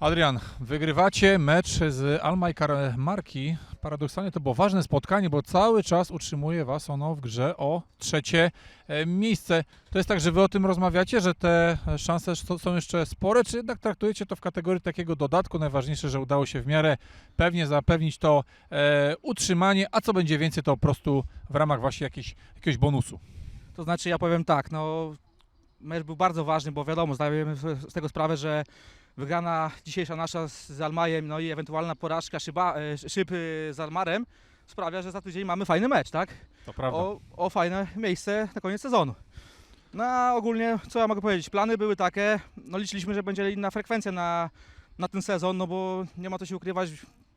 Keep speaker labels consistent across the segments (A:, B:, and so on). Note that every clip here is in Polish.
A: Adrian, wygrywacie mecz z Almajkar Marki. Paradoksalnie to było ważne spotkanie, bo cały czas utrzymuje Was ono w grze o trzecie e, miejsce. To jest tak, że Wy o tym rozmawiacie, że te szanse s- są jeszcze spore, czy jednak traktujecie to w kategorii takiego dodatku? Najważniejsze, że udało się w miarę pewnie zapewnić to e, utrzymanie, a co będzie więcej, to po prostu w ramach właśnie jakiejś, jakiegoś bonusu.
B: To znaczy ja powiem tak, no mecz był bardzo ważny, bo wiadomo, zdajemy z tego sprawę, że wygrana dzisiejsza nasza z Almajem, no i ewentualna porażka szyba, e, szyb e, z Almarem sprawia, że za tydzień mamy fajny mecz, tak?
A: To prawda.
B: O, o fajne miejsce na koniec sezonu. No a ogólnie, co ja mogę powiedzieć, plany były takie, no liczyliśmy, że będzie inna frekwencja na, na ten sezon, no bo nie ma co się ukrywać,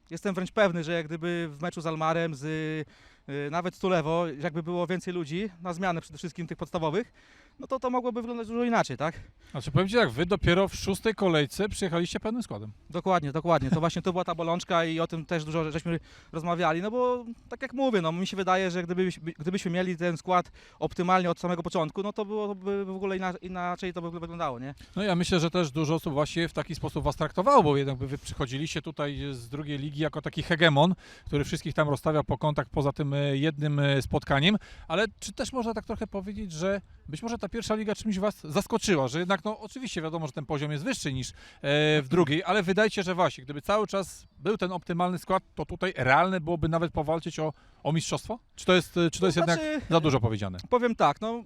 B: jestem wręcz pewny, że jak gdyby w meczu z Almarem, z y, nawet Tulewo, jakby było więcej ludzi, na zmianę przede wszystkim tych podstawowych, no to to mogłoby wyglądać dużo inaczej, tak?
A: Znaczy powiem Ci tak, Wy dopiero w szóstej kolejce przyjechaliście pełnym składem.
B: Dokładnie, dokładnie. To właśnie to była ta bolączka i o tym też dużo żeśmy rozmawiali, no bo tak jak mówię, no mi się wydaje, że gdyby, gdybyśmy mieli ten skład optymalnie od samego początku, no to byłoby w ogóle ina- inaczej to by wyglądało, nie?
A: No ja myślę, że też dużo osób właśnie w taki sposób was traktowało, bo jednak wy przychodziliście tutaj z drugiej ligi jako taki hegemon, który wszystkich tam rozstawiał po kontakt poza tym e, jednym e, spotkaniem, ale czy też można tak trochę powiedzieć, że być może ta pierwsza liga czymś was zaskoczyła, że jednak no oczywiście wiadomo, że ten poziom jest wyższy niż e, w drugiej, ale wydaje się, że właśnie, gdyby cały czas był ten optymalny skład, to tutaj realne byłoby nawet powalczyć o, o mistrzostwo? Czy to jest, czy to jest jednak
B: Znaczy,
A: za dużo powiedziane?
B: powiem tak, no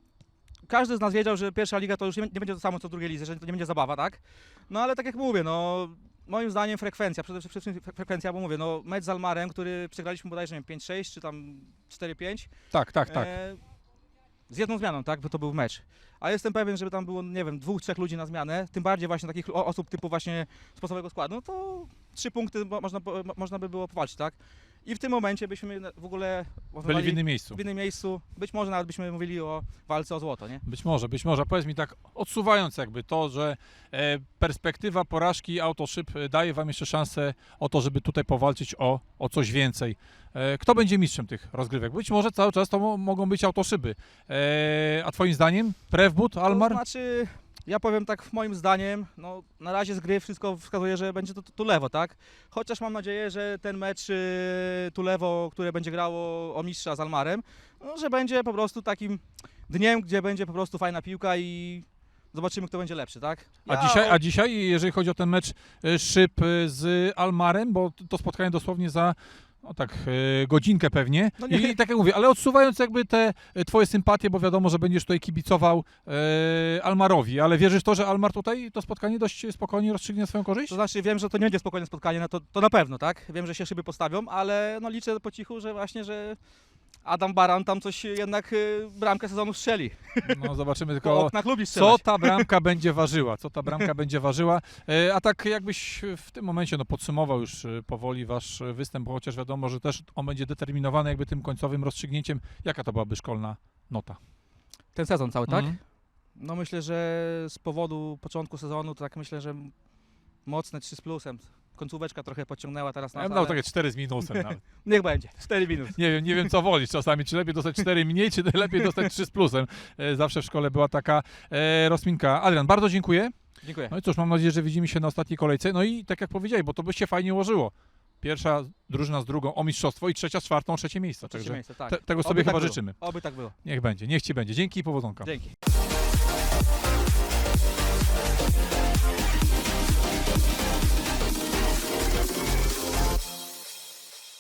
B: każdy z nas wiedział, że pierwsza liga to już nie nie będzie to samo co w drugiej lidze, że to nie będzie zabawa, tak? No ale tak jak mówię, no moim zdaniem frekwencja, przede wszystkim fre- frekwencja, bo mówię, no mecz z Almarem, który przegraliśmy bodajże nie wiem, 5-6 czy tam 4-5,
A: Tak, tak, tak.
B: E, z jedną zmianą, tak, bo to był mecz. A jestem pewien, żeby tam było, nie wiem, dwóch, trzech ludzi na zmianę, tym bardziej właśnie takich osób typu właśnie z podstawowego składu, no to trzy punkty mo- można, można by było powalczyć, tak? I w tym momencie byśmy w ogóle
A: Byli w innym miejscu.
B: w innym miejscu, być może nawet byśmy mówili o walce o złoto, nie?
A: Być może, być może. Powiedz mi tak, odsuwając jakby to, że e, perspektywa porażki autoszyb e, daje Wam jeszcze szansę o to, żeby tutaj powalczyć o, o coś więcej. E, kto będzie mistrzem tych rozgrywek? Być może cały czas to mo- mogą być autoszyby. E, a Twoim zdaniem? Prewbud, Almar?
B: To znaczy, ja powiem tak moim zdaniem, no na razie z gry wszystko wskazuje, że będzie to Tulewo, tak? Chociaż mam nadzieję, że ten mecz y, Tulewo, które będzie grało o mistrza z Almarem, no, że będzie po prostu takim dniem, gdzie będzie po prostu fajna piłka i zobaczymy, kto będzie lepszy, tak?
A: A
B: Ja
A: dzisiaj,
B: o-
A: a dzisiaj, jeżeli chodzi o ten mecz e, szyb e, z Almarem, bo to spotkanie dosłownie za no tak, e, godzinkę pewnie.
B: No nie.
A: I tak jak mówię, ale odsuwając jakby te e, twoje sympatie, bo wiadomo, że będziesz tutaj kibicował e, Almarowi, ale wierzysz w to, że Almar tutaj to spotkanie dość spokojnie rozstrzygnie swoją korzyść?
B: To znaczy wiem, że to nie będzie spokojne spotkanie, no to, to na pewno, tak? Wiem, że się szyby postawią, ale no liczę po cichu, że właśnie, że Adam Baran tam coś jednak y, bramkę sezonu strzeli.
A: No zobaczymy
B: Po
A: tylko,
B: oknach lubi
A: co
B: strzelać.
A: ta bramka będzie ważyła, co ta bramka będzie ważyła. E, A tak jakbyś w tym momencie no, podsumował już e, powoli wasz występ, bo chociaż wiadomo, że też on będzie determinowany jakby tym końcowym rozstrzygnięciem. Jaka to byłaby szkolna nota?
B: Ten sezon cały, tak?
A: Mhm.
B: No myślę, że z powodu początku sezonu, to tak myślę, że mocne 3 z plusem. Końcóweczka trochę podciągnęła teraz
A: Ja
B: nas,
A: bym dał
B: ale
A: takie 4 z minusem nawet.
B: niech będzie, 4 minus.
A: Nie wiem, nie wiem co wolisz czasami, czy lepiej dostać 4 mniej, czy lepiej dostać 3 z plusem. E, Zawsze w szkole była taka e, rozminka. Adrian, bardzo dziękuję.
B: Dziękuję.
A: No i cóż, mam nadzieję, że widzimy się na ostatniej kolejce. No i tak jak powiedziałeś, bo to by się fajnie ułożyło. Pierwsza drużyna z drugą o mistrzostwo i trzecia z czwartą o trzecie miejsce.
B: Trzecie
A: Także
B: miejsce, tak.
A: te, tego
B: Oby
A: sobie
B: tak
A: chyba
B: było.
A: życzymy.
B: Oby tak było.
A: Niech będzie, niech ci będzie. Dzięki i powodzonka.
B: Dzięki.